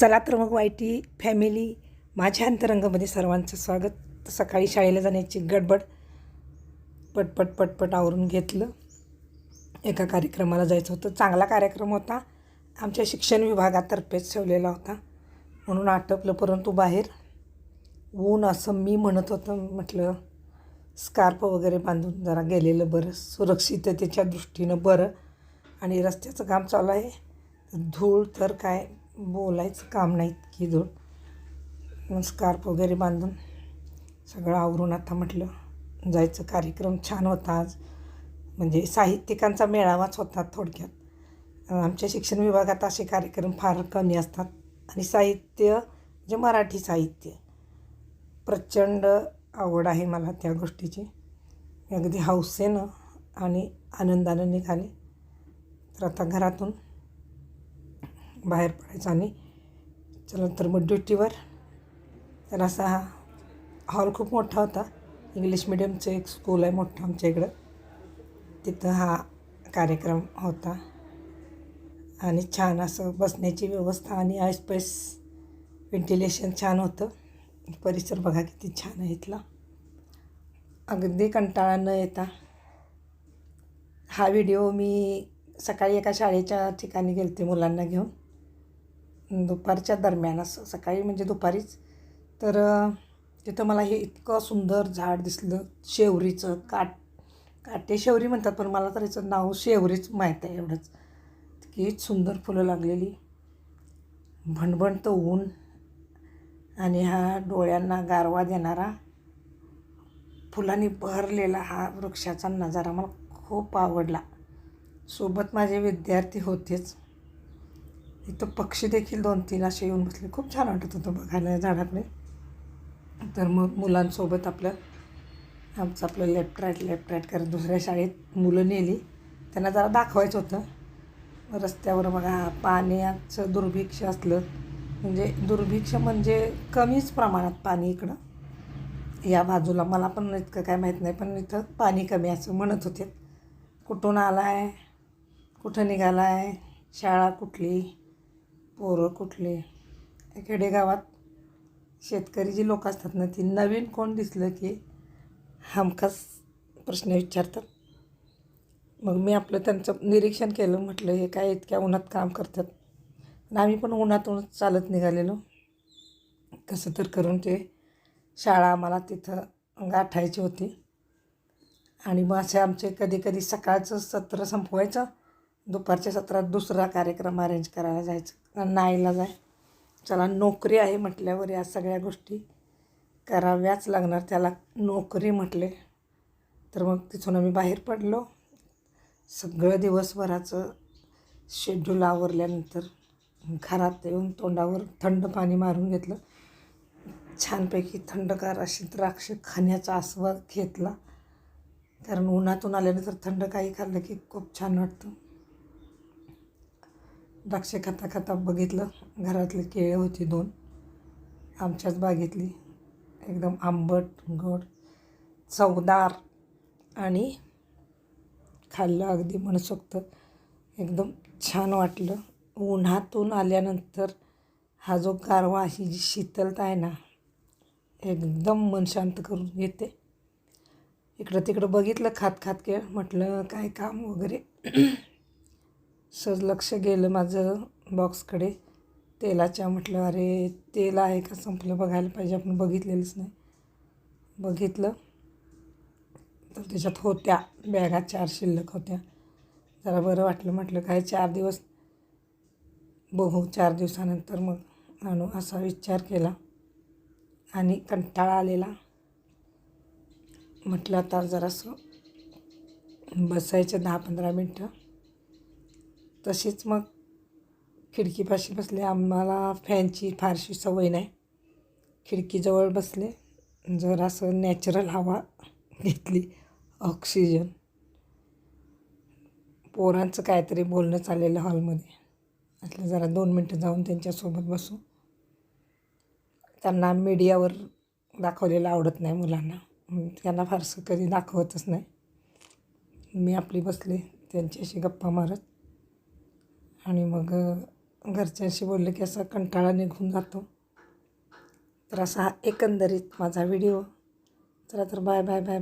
चला तर मग वाय टी फॅमिली माझ्या अंतरंगामध्ये सर्वांचं स्वागत. सकाळी शाळेला जाण्याची गडबड पटपट पटपट आवरून घेतलं. एका कार्यक्रमाला जायचं होतं. चांगला कार्यक्रम होता. आमच्या शिक्षण विभागातर्फेच ठेवलेला होता. म्हणून आटपलं परंतु बाहेर ऊन असं मी म्हणत होतं. म्हटलं स्कार्फ वगैरे बांधून जरा गेलेलं बरं. सुरक्षिततेच्या दृष्टीनं बरं. आणि रस्त्याचं काम चालू आहे. धूळ तर काय बोलायचं काम नाही की धूळ मग स्कार्फ वगैरे बांधून सगळं आवरून आता म्हटलं जायचं. कार्यक्रम छान होता आज. म्हणजे साहित्यिकांचा मेळावाच होता थोडक्यात. आमच्या शिक्षण विभागात असे कार्यक्रम फार कमी असतात. आणि साहित्य म्हणजे मराठी साहित्य प्रचंड आवड आहे मला त्या गोष्टीची. अगदी हौसेनं आणि आनंदानं निघाले. तर आता घरातून बाहेर पडायचं आणि चला तर मग ड्युटीवर तर असा हा हॉल खूप मोठा होता. इंग्लिश मिडियमचं एक स्कूल आहे मोठं आमच्या इकडं. तिथं हा कार्यक्रम होता. आणि छान असं बसण्याची व्यवस्था आणि आयस्पेस व्हेंटिलेशन छान होतं. परिसर बघा किती छान आहे इथला. अगदी कंटाळा न येता. हा व्हिडिओ मी सकाळी एका शाळेच्या ठिकाणी गेलते मुलांना घेऊन. दुपारच्या दरम्यान असं सकाळी म्हणजे दुपारीच. तर तिथं मला हे इतकं सुंदर झाड दिसलं शेवरीचं काट काटे शेवरी म्हणतात पण मला तर याचं नाव शेवरीच माहीत आहे एवढंच. की सुंदर फुलं लागलेली. भणभणतं ऊन आणि हा डोळ्यांना गारवा देणारा फुलांनी बहरलेला हा वृक्षाचा नजारा मला खूप आवडला. सोबत माझे विद्यार्थी होतेच. इथं पक्षी देखील दोन तीन असे येऊन बसले. खूप छान वाटत होतं बघायला या झाडाकडे तर मग मुलांसोबत आपलं आमचं आपलं लेफ्ट राईट लेफ्ट राईट करत दुसऱ्या शाळेत मुलं नेली. त्यांना जरा दाखवायचं होतं. रस्त्यावर बघा पाण्याचं दुर्भिक्ष असलं. म्हणजे दुर्भिक्ष म्हणजे कमीच प्रमाणात पाणी इकडं. या बाजूला मला पण इतकं काय माहीत नाही पण इथं पाणी कमी असं म्हणत होते. कुठून आला आहे कुठं निघाला आहे शाळा कुठली? पोरं कुठले? खेडेगावात शेतकरी जी लोक असतात ना ती नवीन कोण दिसलं की हमखास प्रश्न विचारतात. मग मी आपलं त्यांचं निरीक्षण केलं म्हटलं हे काय इतक्या उन्हात काम करतात? आणि आम्ही पण उन्हातूनच चालत निघालेलो. कसं तर करून ते शाळा आम्हाला तिथं गाठायची होती. आणि मग असे आमचे कधी कधी सकाळचं सत्र संपवायचं. दुपारच्या सत्रात दुसरा कार्यक्रम अरेंज करायला जायचं. नाईला जाय. चला नोकरी आहे म्हटल्यावर या सगळ्या गोष्टी कराव्याच लागणार. त्याला नोकरी म्हटले तर मग तिथून आम्ही बाहेर पडलो. सगळं दिवसभराचं शेड्यूल आवरल्यानंतर घरात येऊन तोंडावर थंड पाणी मारून घेतलं. छानपैकी थंडगार अशी द्राक्ष खाण्याचा आस्वाद घेतला. कारण उन्हातून आल्यानंतर थंड काही खाल्लं की खूप छान वाटतं. द्राक्षे खाता खाता बघितलं. घरातले केळे होती दोन. आमच्याच बागेतली. एकदम आंबट गोड चवदार आणि खाल्लं अगदी मनसोक्त. एकदम छान वाटलं. उन्हातून आल्यानंतर हा जो गारवा ही जी शीतलता आहे ना एकदम मन शांत करून घेते इकडं तिकडं बघितलं खात खात के म्हटलं काय काम वगैरे? सर लक्ष गेलं माझं बॉक्सकडे तेलाच्या म्हटलं अरे तेल आहे का? संपलं बघायला पाहिजे. आपण बघितलेलंच नाही. बघितलं. तर त्याच्यात होत्या. बॅगा चार शिल्लक होत्या. जरा बरं वाटलं. म्हटलं काय चार दिवस? बघू चार दिवसानंतर मग. आणू असा विचार केला. आणि कंटाळा आलेला. म्हटलं आता जरासं बसायचं दहा पंधरा मिनटं. तशीच मग खिडकीपाशी बसले. आम्हाला फॅनची फारशी सवय नाही. खिडकीजवळ बसले. जरासं नॅचरल हवा घेतली. ऑक्सिजन पोरांचं काहीतरी बोलणं चाललेलं हॉलमध्ये असलं जरा दोन मिनटं जाऊन त्यांच्यासोबत बसू. त्यांना मीडियावर दाखवलेलं आवडत नाही मुलांना. त्यांना फारसं कधी दाखवतच नाही. मी आपली बसले. त्यांच्याशी गप्पा मारत. आणि मग घरच्यांशी बोललं की असा कंटाळा निघून जातो. तर असा हा एकंदरीत माझा व्हिडिओ. चला तर बाय बाय बाय.